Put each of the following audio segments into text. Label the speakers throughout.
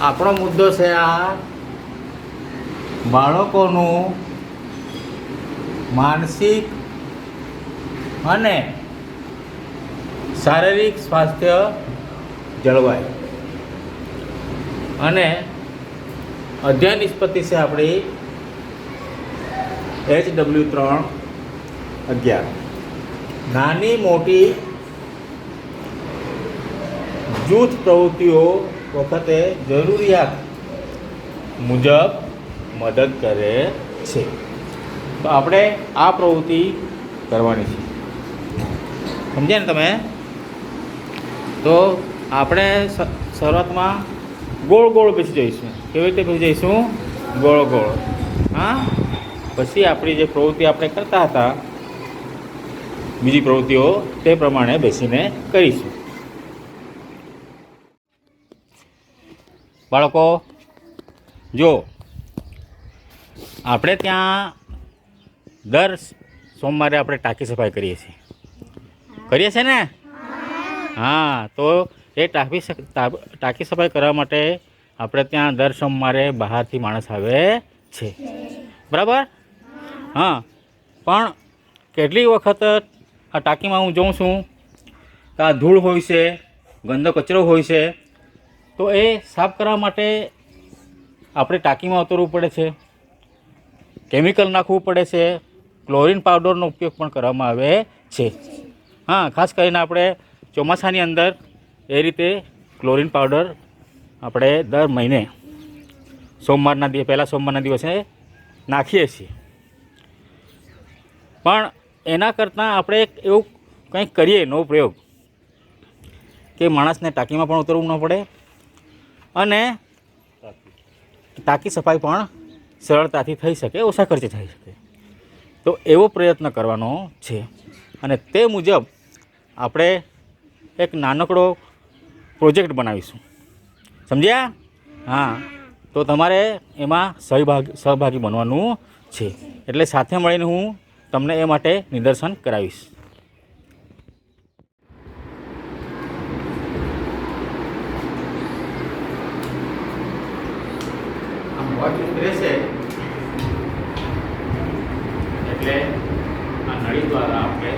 Speaker 1: આપણો મુદ્દો છે આ બાળકોનું માનસિક અને શારીરિક સ્વાસ્થ્ય જળવાય. અને અધ્યયન નિષ્પત્તિ છે આપણી એચ ડબલ્યુ ત્રણ અગિયાર. નાની મોટી જૂથ પ્રવૃત્તિઓ વખતે જરૂરિયાત મુજબ મદદ કરે છે. તો આપણે આ પ્રવૃત્તિ કરવાની છે. સમજ્યા ને તમે? તો આપણે શરૂઆતમાં ગોળ ગોળ બેસી જઈશું. કેવી રીતે બેસી જઈશું? ગોળ ગોળ. હા? પછી આપણી જે પ્રવૃત્તિ આપણે કરતા હતા, બીજી પ્રવૃત્તિઓ તે પ્રમાણે બેસીને કરીશું. બાળકો જો આપણે ત્યાં દર સોમવારે આપણે ટાંકી સફાઈ કરીએ છીએ. કરીએ છીએ ને? હા, તો એ ટાંકી ટાંકી સફાઈ કરવા માટે આપણે ત્યાં દર સોમવારે બહારથી માણસ આવે છે. બરાબર? હા, પણ કેટલી વખત આ ટાંકીમાં હું જોઉં છું કે આ ધૂળ હોય છે, ગંદો કચરો હોય છે તો એ સાફ કરવા માટે આપણે ટાંકીમાં ઉતરવું પડે છે. કેમિકલ નાખવું પડે છે. ક્લોરીન પાવડરનો ઉપયોગ પણ કરવામાં આવે છે. હા, ખાસ કરીને આપણે ચોમાસાની અંદર એ રીતે ક્લોરીન પાવડર આપણે દર મહિને સોમવારના દિવસે, પહેલાં સોમવારના દિવસે નાખીએ છીએ. પણ એના કરતાં આપણે એક એવું કંઈક કરીએ નવો પ્રયોગ, કે માણસને ટાંકીમાં પણ ઉતરવું ન પડે. અને ટાંકી સફાઈ પણ સરળતાથી થઈ શકે, ઓછા ખર્ચે થઈ શકે. તો એવો પ્રયત્ન કરવાનો છે. અને તે મુજબ આપણે એક નાનકડો પ્રોજેક્ટ બનાવીશું. સમજ્યા? હા. તો તમારે એમાં સહભાગી સહભાગી બનવાનું છે. એટલે સાથે મળીને હું તમને એ માટે નિદર્શન કરાવીશ. આમ વોચ રહેશે એટલે આ નળી દ્વારા આપણે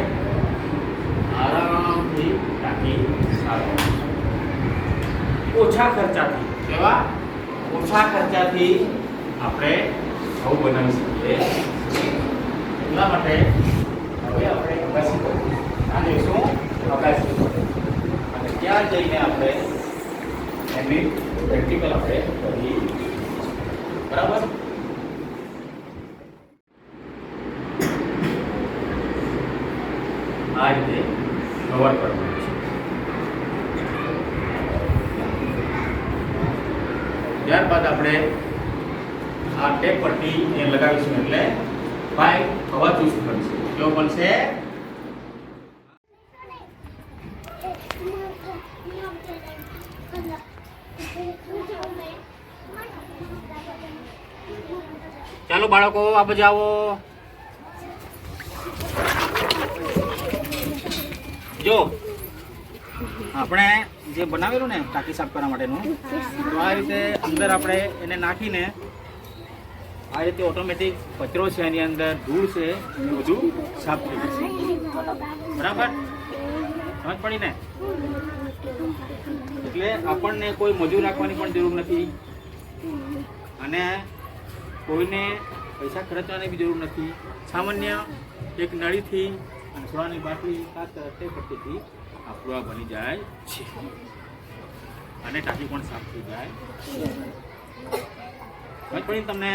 Speaker 1: આરામથી ટાંકી સાફ ઓછા ખર્ચાથી. કેવા? ઓછા ખર્ચાથી આપણે આવું બનાવી શકીએ. એટલા માટે હવે આપણે અગાસી પર આ જઈશું અગાસી. પર અને ત્યાં જઈને આપણે એની પ્રેક્ટિકલ આપણે કરી બરાબર આ રીતે કવર કરવાનું છે ત્યારબાદ આપણે આ ટેપ પટ્ટી એ લગાવીશું એટલે પાઇપ હવા ચૂસ બનશે કેવો બનશે ચાલો બાળકો, આ બાજુ આવો જો, આપણે જે બનાવેલું ને ટાંકી સાફ કરવા માટેનું, તો આ રીતે અંદર આપણે એને નાખીને આ રીતે ઓટોમેટિક કચરો છે એની અંદર, ધૂળ છે, એ બધું સાફ થઈ જશે. બરાબર? સમજ પડી ને? એટલે આપણને કોઈ મજૂર રાખવાની પણ જરૂર નથી અને કોઈને પૈસા ખર્ચવાની બી જરૂર નથી. સામાન્ય એક નળીથી સોડાની બાટલી કાતર તે પટ્ટીથી આપવા બની જાય છે. અને ટાંકી પણ સાફ થઈ જાય. સમજ પડી તમને